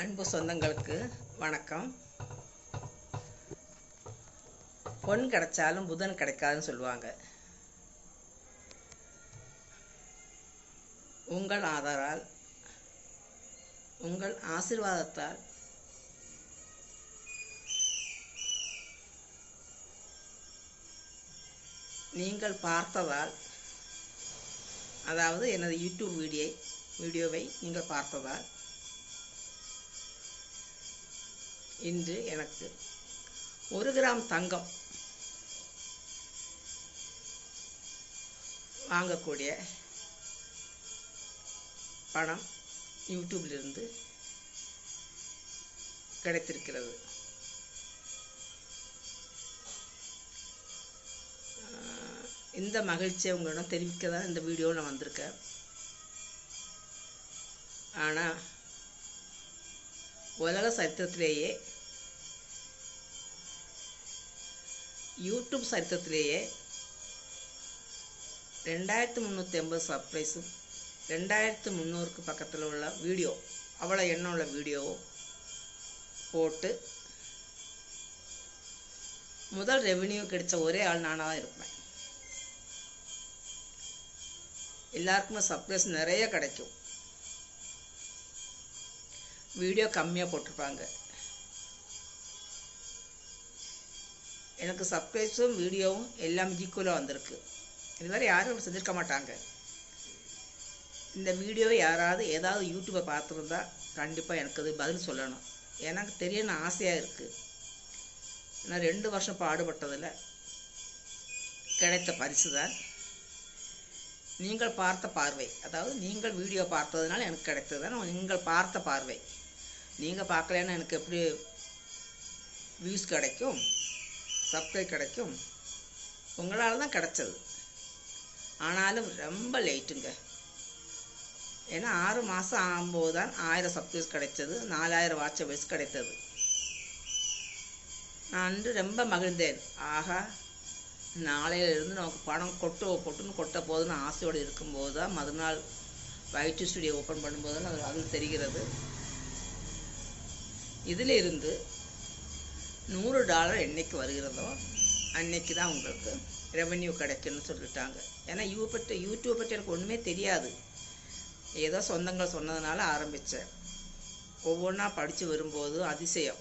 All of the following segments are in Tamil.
அன்பு சொந்தங்களுக்கு வணக்கம். பொன் கிடைச்சாலும் புதன் கிடைக்காதுன்னு சொல்லுவாங்க. உங்கள் ஆதரால் உங்கள் ஆசிர்வாதத்தால் நீங்கள் பார்த்ததால் அதாவது எனது யூடியூப் வீடியோ வீடியோவை நீங்கள் பார்த்ததால் இன்று எனக்கு ஒரு கிராம் தங்கம் வாங்கக்கூடிய பணம் யூடியூப்லேருந்து கிடைத்திருக்கிறது. இந்த மகிழ்ச்சியை உங்களிடம் தெரிவிக்க தான் இந்த வீடியோவில் நான் வந்திருக்கேன். ஆனால் உலக சரித்திரத்திலேயே யூடியூப் சரித்திரத்திலேயே ரெண்டாயிரத்து முந்நூற்றி ஐம்பது சர்ப்ரைஸும் ரெண்டாயிரத்து முந்நூறுக்கு பக்கத்தில் உள்ள வீடியோ அவ்வளோ எண்ணம் உள்ள வீடியோ போட்டு முதல் ரெவென்யூ கிடைச்ச ஒரே ஆள் நானாக தான் இருப்பேன். எல்லாருக்குமே சர்ப்ரைஸ் நிறைய கிடைக்கும். வீடியோ கம்மியாக போட்டிருப்பாங்க. எனக்கு சப்ஸ்கிரைப்ஸும் வீடியோவும் எல்லாம் ஈக்குவலாக வந்திருக்கு. இதுவரை யாரும் செஞ்சுருக்க மாட்டாங்க. இந்த வீடியோவை யாராவது ஏதாவது யூடியூப்பை பார்த்துருந்தா கண்டிப்பாக எனக்கு அது பதில் சொல்லணும். எனக்கு தெரியணும் ஆசையாக இருக்குது நான் ரெண்டு வருஷம் பாடுபட்டதில் கிடைத்த பரிசு தான். நீங்கள் பார்த்த பார்வை. அதாவது நீங்கள் வீடியோ பார்த்ததுனால எனக்கு கிடைத்தது தான். நீங்கள் பார்த்த பார்வை. நீங்கள் பார்க்கலன்னா எனக்கு எப்படி வியூஸ் கிடைக்கும்? சப்ஸ்கிரைப் கிடைக்கும்? உங்களால் தான் கிடச்சது. ஆனாலும் ரொம்ப லேட்டுங்க ஏன்னா ஆறு மாதம் ஆகும்போது தான் ஆயிரம் சப்ஸ்கிரைஸ் கிடைச்சது. நாலாயிரம் வாட்ச வயசு கிடைத்தது. நான் அன்று ரொம்ப மகிழ்ந்தேன். ஆகா நாளையிலிருந்து நமக்கு பணம் கொட்டு கொட்டுன்னு கொட்ட போதுன்னு ஆசையோடு இருக்கும்போது தான் மறுநாள் வயிற்று ஸ்டுடியோ ஓப்பன் பண்ணும்போது தான் அது அதில் தெரிகிறது. இதில் இருந்து நூறு டாலர் என்னைக்கு வருகிறதோ அன்னைக்கு தான் உங்களுக்கு ரெவென்யூ கிடைக்கும்னு சொல்லிட்டாங்க. ஏன்னா யூ பற்றி யூடியூப் பற்றி எனக்கு ஒன்றுமே தெரியாது. ஏதோ சொந்தங்கள் சொன்னதுனால ஆரம்பித்தேன் ஒவ்வொன்றா படித்து வரும்போது அதிசயம்.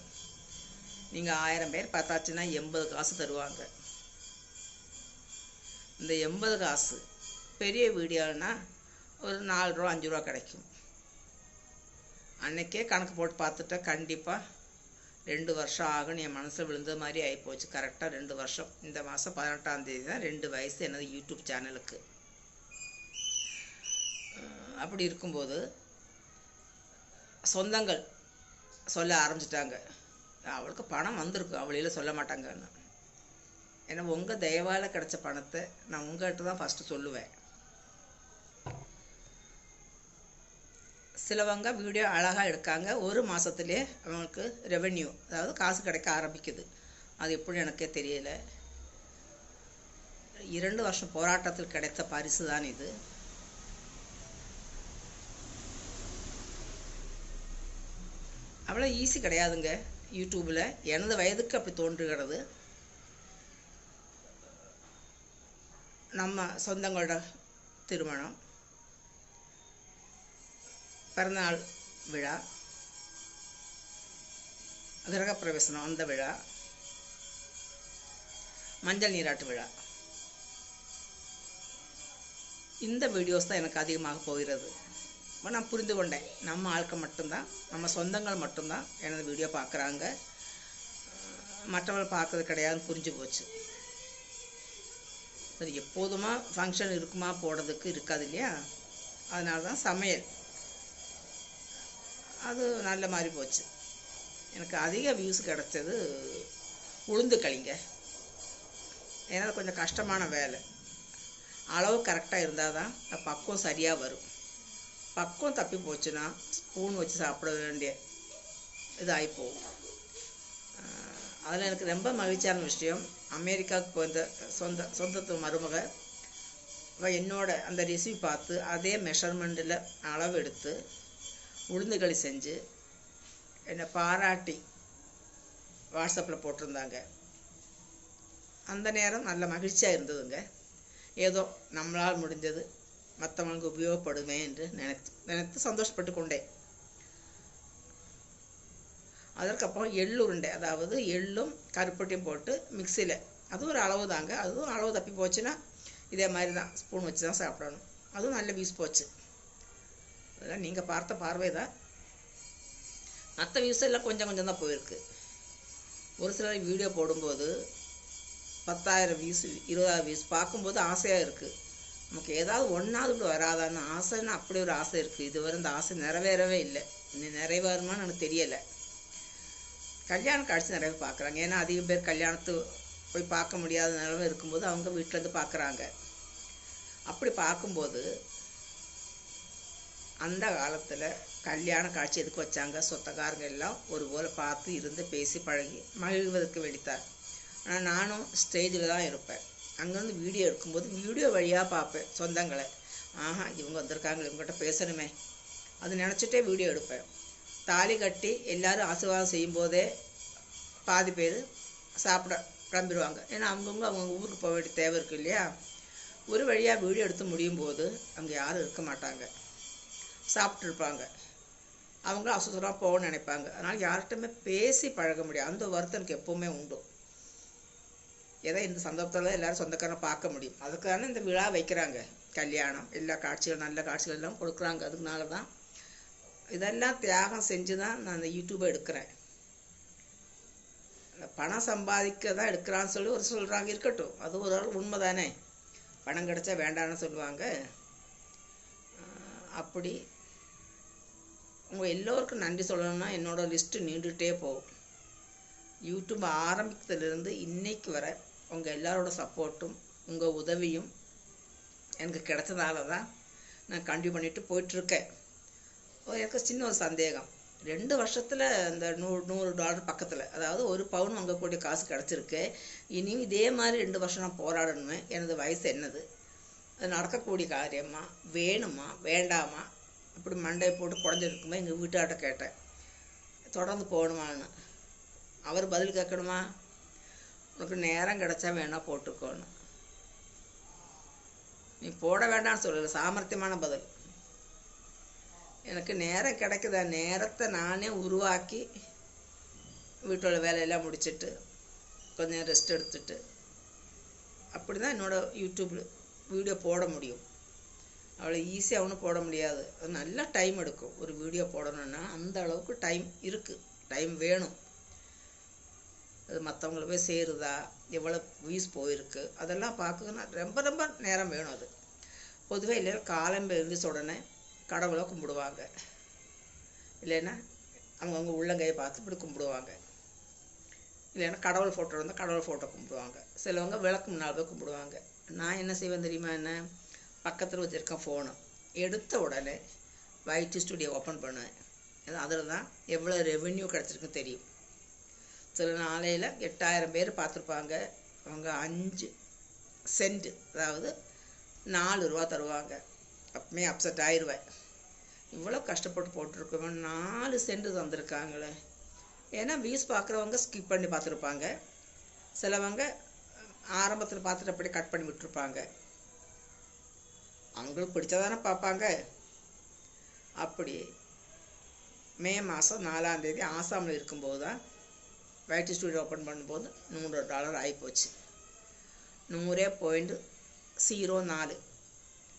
நீங்கள் ஆயிரம் பேர் பார்த்தாச்சுன்னா எண்பது காசு தருவாங்க. இந்த எண்பது காசு பெரிய வீடியோன்னா ஒரு நாலு ரூபா அஞ்சு ரூபா கிடைக்கும். அன்னைக்கே கணக்கு போட்டு பார்த்துட்டா கண்டிப்பாக ரெண்டு வருஷம் ஆகும்னு என் மனசில் விழுந்த மாதிரி ஆகிப்போச்சு கரெக்டாக ரெண்டு வருஷம். இந்த மாதம் பதினெட்டாம் தேதி தான் ரெண்டு வயசு எனது யூடியூப் சேனலுக்கு அப்படி இருக்கும்போது சொந்தங்கள் சொல்ல ஆரம்பிச்சிட்டாங்க. அவளுக்கு பணம் வந்திருக்கும் அவளையில சொல்ல மாட்டாங்கன்னு. ஏன்னா உங்கள் தயவால் கிடச்ச பணத்தை நான் உங்கள்கிட்ட தான் ஃபஸ்ட்டு சொல்லுவேன். சிலவங்க வீடியோ அழகாக எடுக்காங்க. ஒரு மாதத்துலேயே அவங்களுக்கு ரெவென்யூ அதாவது காசு கிடைக்க ஆரம்பிக்குது. அது எப்படி எனக்கே தெரியல. இரண்டு வருஷம் போராட்டத்தில் கிடைத்த பரிசு தான் இது. அவ்வளோ ஈஸி கிடையாதுங்க யூடியூப்பில் எனது வயதுக்கு அப்படி தோன்றுகிறது. நம்ம சொந்தங்களோட திருமணம். பிறந்தநாள் விழா கிரகப்பிரவேசனம் அந்த விழா மஞ்சள் நீராட்டு விழா இந்த வீடியோஸ் தான் எனக்கு அதிகமாக போகிறது இப்போ நான் புரிந்து கொண்டேன் நம்ம ஆட்கள் மட்டும்தான் நம்ம சொந்தங்கள் மட்டும்தான் எனது வீடியோ பார்க்குறாங்க மற்றவர்கள் பார்க்கறது கிடையாதுன்னு புரிஞ்சு போச்சு சரி எப்போதுமா ஃபங்க்ஷன் இருக்குமா போடுறதுக்கு இருக்காது இல்லையா அதனால தான் சமையல் அது நல்ல மாதிரி போச்சு. எனக்கு அதிக வியூஸ் கிடச்சது உளுந்து களிங்க. ஏன்னா கொஞ்சம் கஷ்டமான வேலை. அளவு கரெக்டாக இருந்தால் தான் பக்குவம் சரியாக வரும். பக்குவம் தப்பி போச்சுன்னா ஸ்பூன் வச்சு சாப்பிட வேண்டிய இதாகி போகும். அதில் எனக்கு ரொம்ப மகிழ்ச்சியான விஷயம் அமெரிக்காவுக்கு போயிருந்த சொந்த சொந்தத்து மருமக என்னோட அந்த ரெசிபி பார்த்து அதே மெஷர்மெண்ட்டில் அளவு எடுத்து உளுந்துகளி செஞ்சு என்னை பாராட்டி வாட்ஸ்அப்பில் போட்டிருந்தாங்க. அந்த நேரம் நல்ல மகிழ்ச்சியாக இருந்ததுங்க. ஏதோ நம்மளால் முடிஞ்சது மற்றவங்களுக்கு உபயோகப்படுமே என்று நினைத்து நினைத்து சந்தோஷப்பட்டு கொண்டேன். அதற்கப்புறம் எள்ளு உருண்டை அதாவது எள்ளும் கருப்பட்டியும் போட்டு மிக்சியில் அது ஒரு அளவு தாங்க. அதுவும் அளவு தப்பி போச்சுன்னா இதே மாதிரி தான் ஸ்பூன் வச்சு தான் சாப்பிடணும். அதுவும் நல்ல வீஸ் போச்சு. அதெல்லாம் நீங்கள் பார்த்த பார்வை தான். மற்ற வியூஸ் எல்லாம் கொஞ்சம் கொஞ்சம் தான் போயிருக்கு. ஒரு சிலர் வீடியோ போடும்போது பத்தாயிரம் வியூஸ் இருபதாயிரம் வியூஸ் பார்க்கும்போது ஆசையாக இருக்குது நமக்கு ஏதாவது ஒன்றாவது இப்படி வராதான்னு ஆசைன்னு அப்படி ஒரு ஆசை இருக்குது இதுவரை இந்த ஆசை நிறைவேறவே இல்லை. இன்னும் நிறைவேறுமான்னு எனக்கு தெரியலை. கல்யாண காட்சி நிறைய பார்க்குறாங்க. ஏன்னா அதிக பேர் கல்யாணத்து போய் பார்க்க முடியாத நிலமை இருக்கும்போது அவங்க வீட்டிலேருந்து பார்க்குறாங்க. அப்படி பார்க்கும்போது அந்த காலத்தில் கல்யாண காட்சி எதுக்கு வச்சாங்க? சொத்தக்காரங்க எல்லாம் ஒரு போல் பார்த்து இருந்து பேசி பழகி மகிழ்வதற்கு வெடித்தார் ஆனால் நானும் ஸ்டேஜில் தான் இருப்பேன். அங்கேருந்து வீடியோ எடுக்கும்போது வீடியோ வழியாக பார்ப்பேன் சொந்தங்களை. ஆஹா இவங்க வந்திருக்காங்க இவங்ககிட்ட பேசணுமே. அது நினச்சிட்டே வீடியோ எடுப்பேன். தாலி கட்டி எல்லோரும் ஆசீர்வாதம் செய்யும்போதே பாதி பேர் சாப்பிட கிளம்பிடுவாங்க. ஏன்னா அவங்கவுங்க அவங்கவுங்க ஊருக்கு போக வேண்டிய தேவை இருக்கு இல்லையா? ஒரு வழியாக வீடியோ எடுத்து முடியும் போது அங்கே யாரும் இருக்க மாட்டாங்க. சாப்பிட்ருப்பாங்க அவங்க அவசரமாக போகணும்னு நினைப்பாங்க. அதனால் யார்கிட்டமே பேசி பழக முடியாது. அந்த வருத்தம் எனக்கு எப்போவுமே உண்டு. ஏதோ இந்த சந்தர்ப்பத்தில் எல்லோரும் சொந்தக்காரனை பார்க்க முடியும். அதுக்கான இந்த விழா வைக்கிறாங்க. கல்யாணம் எல்லா காட்சிகள் நல்ல காட்சிகள் எல்லாம் கொடுக்குறாங்க. அதுக்குனால தான் இதெல்லாம் தியாகம் செஞ்சு தான் நான் அந்த யூடியூப்பை எடுக்கிறேன். பணம் சம்பாதிக்க தான் எடுக்கிறான்னு சொல்லி ஒரு சொல்கிறாங்க இருக்கட்டும். அது ஒரு ஆள் உண்மை தானே பணம் கிடைச்சா வேண்டான்னு சொல்லுவாங்க. அப்படி உங்கள் எல்லோருக்கும் நன்றி சொல்லணும்னா என்னோட லிஸ்ட்டு நீண்டுகிட்டே போகும். யூடியூப் ஆரம்பித்ததுலேருந்து இன்னைக்கு வர உங்கள் எல்லாரோட சப்போர்ட்டும் உங்கள் உதவியும் எனக்கு கிடைச்சதால தான் நான் கண்டினியூ பண்ணிட்டு போயிட்டுருக்கேன். எனக்கு சின்ன ஒரு சந்தேகம். ரெண்டு வருஷத்தில் இந்த நூறு நூறு டாலர் பக்கத்தில் அதாவது ஒரு பவுன் வாங்கக்கூடிய காசு கிடச்சிருக்கு. இனியும் இதே மாதிரி ரெண்டு வருஷம் நான் போராடணுமே எனது வயசு என்னது? அது நடக்கக்கூடிய காரியமா? வேணுமா? வேண்டாமா? அப்படி மண்டையை போட்டு குடஞ்சிருக்குமே? எங்கள் வீட்டாட்ட கேட்டேன். தொடர்ந்து போகணுமான்னு அவர் பதில் கேட்கணுமா? உனக்கு நேரம் கிடைச்சா வேணா போட்டுக்கோணும் நீ போட வேண்டாம்னு சொல்லலை சாமர்த்தியமான பதில். எனக்கு நேரம் கிடைக்குதா? நேரத்தை நானே உருவாக்கி வீட்டோட வேலையெல்லாம் முடிச்சிட்டு கொஞ்சம் ரெஸ்ட் எடுத்துட்டு அப்படி தான் என்னோடய யூடியூப்பில் வீடியோ போட முடியும். அவ்வளோ ஈஸியாக ஒன்றும் போட முடியாது. அது நல்லா டைம் எடுக்கும். ஒரு வீடியோ போடணுன்னா அந்த அளவுக்கு டைம் இருக்குது டைம் வேணும். அது மற்றவங்களை போய் சேருதா? எவ்வளோ வியூஸ் போயிருக்கு? அதெல்லாம் பார்க்கணுன்னா ரொம்ப ரொம்ப நேரம் வேணும் அது. பொதுவாக இல்லைன்னா காலம்பு எழுந்திரிச்ச உடனே கடவுளை கும்பிடுவாங்க. இல்லைன்னா அவங்கவுங்க உள்ளங்கையை பார்த்து இப்படி கும்பிடுவாங்க. இல்லைன்னா கடவுள் ஃபோட்டோ இருந்தால் கடவுள் ஃபோட்டோ கும்பிடுவாங்க. சிலவங்க விளக்கு முன்னால் போய் கும்பிடுவாங்க. நான் என்ன செய்வேன் தெரியுமா என்ன? பக்கத்தில் வச்சுருக்க ஃபோனு எடுத்த உடனே வைட்டி ஸ்டுடியோ ஓப்பன் பண்ணுவேன். அதில் தான் எவ்வளோ ரெவென்யூ கிடச்சிருக்குன்னு தெரியும். சில நாளையில் எட்டாயிரம் பேர் பார்த்துருப்பாங்க. அவங்க அஞ்சு சென்ட் அதாவது நாலு ரூபா தருவாங்க. அப்பவுமே அப்செட் ஆயிடுவேன் இவ்வளோ கஷ்டப்பட்டு போட்டிருக்கோம் நாலு சென்ட் தந்திருக்காங்களே. ஏன்னா வியூஸ் பார்க்குறவங்க ஸ்கிப் பண்ணி பார்த்துருப்பாங்க. சிலவங்க ஆரம்பத்தில் பார்த்துட்டு அப்படியே கட் பண்ணி விட்டுருப்பாங்க. அவங்களுக்கு பிடிச்சதானே பார்ப்பாங்க. அப்படி மே மாதம் நாலாம் தேதி ஆசாமில் இருக்கும்போது தான் வைட்டி ஸ்டூடியோ ஓப்பன் பண்ணும்போது நூறு டாலர் ஆகிப்போச்சு நூறே பாயிண்ட் ஜீரோ நாலு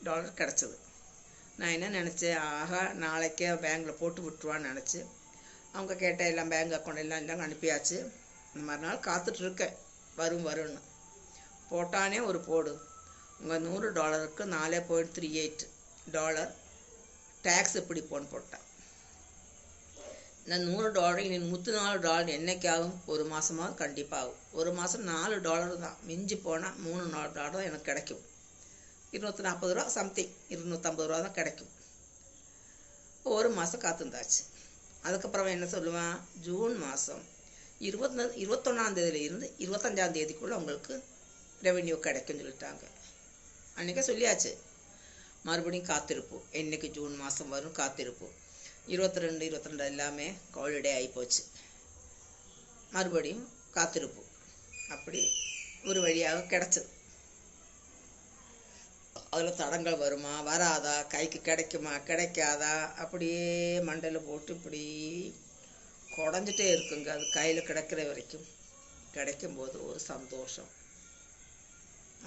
டாலர் கிடச்சிது. நான் என்ன நினச்சேன்? ஆகா நாளைக்கே பேங்க்கில் போட்டு விட்டுருவான்னு நினச்சி அவங்க கேட்ட எல்லாம் பேங்க் அக்கௌண்ட் எல்லாம் எல்லாம் அனுப்பியாச்சு. இந்த மறுநாள் காத்துட்ருக்கேன் வரும் வரும்னு. போட்டானே ஒரு போடு. உங்கள் நூறு டாலருக்கு நாலே point three eight dollar tax எப்படி போன்னு போட்டேன். இந்த நூறு டாலர் இனி நூற்றி நாலு டாலர் என்னைக்காகும் ஒரு மாதமாவது கண்டிப்பாக ஆகும் ஒரு மாதம் நாலு டாலர் தான். மிஞ்சி போனால் மூணு நாலு டாலர் தான் எனக்கு கிடைக்கும். இருநூற்றி நாற்பது ரூபா சம்திங் இருநூற்றம்பது ரூபா தான் கிடைக்கும். ஒரு மாதம் காத்திருந்தாச்சு. அதுக்கப்புறம் என்ன சொல்லுவேன்? ஜூன் மாதம் இருபத்தி இருபத்தொன்னாந்தேதியில இருந்து இருபத்தஞ்சாம் தேதிக்குள்ளே உங்களுக்கு ரெவென்யூ கிடைக்கும்னு சொல்லிட்டாங்க. அன்றைக்கே சொல்லியாச்சு. மறுபடியும் காத்திருப்போம். என்றைக்கு ஜூன் மாதம் வரும் காத்திருப்போம். இருபத்தி ரெண்டு இருபத்தி ரெண்டு எல்லாமே ஹாலிடே ஆகிப்போச்சு மறுபடியும் காத்திருப்போம். அப்படி ஒரு வழியாக கிடச்சிது. அதில் தடங்கள் வருமா? வராதா? கைக்கு கிடைக்குமா? கிடைக்காதா? அப்படியே மண்டையில் போட்டு இப்படி குடஞ்சிட்டே இருக்குங்க. அது கையில் கிடைக்கிற வரைக்கும். கிடைக்கும் போது ஒரு சந்தோஷம்.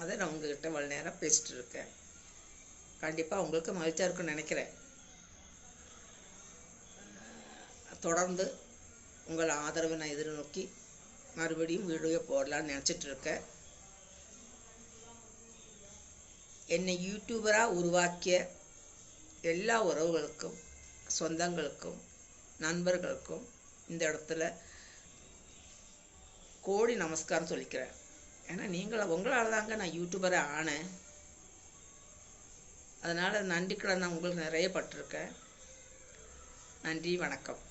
அதை நான் உங்ககிட்ட இவ்வளோ நேரம் பேசிட்டு இருக்கேன். கண்டிப்பாக உங்களுக்கு மகிழ்ச்சியாக இருக்குன்னு நினைக்கிறேன். தொடர்ந்து உங்கள் ஆதரவை நான் எதிர்நோக்கி மறுபடியும் வீடியோ போடலான்னு நினச்சிட்டு இருக்கேன். என்னை யூடியூபராக உருவாக்கிய எல்லா உறவுகளுக்கும் சொந்தங்களுக்கும் நண்பர்களுக்கும் இந்த இடத்துல கோடி நமஸ்காரம் சொல்லிக்கிறேன். ஏன்னா நீங்கள உங்களால் தாங்க நான் யூடியூபரை ஆனேன். அதனால் நன்றிக்கடன் நான் உங்களுக்கு நிறைய பட்டிருக்கேன். நன்றி வணக்கம்.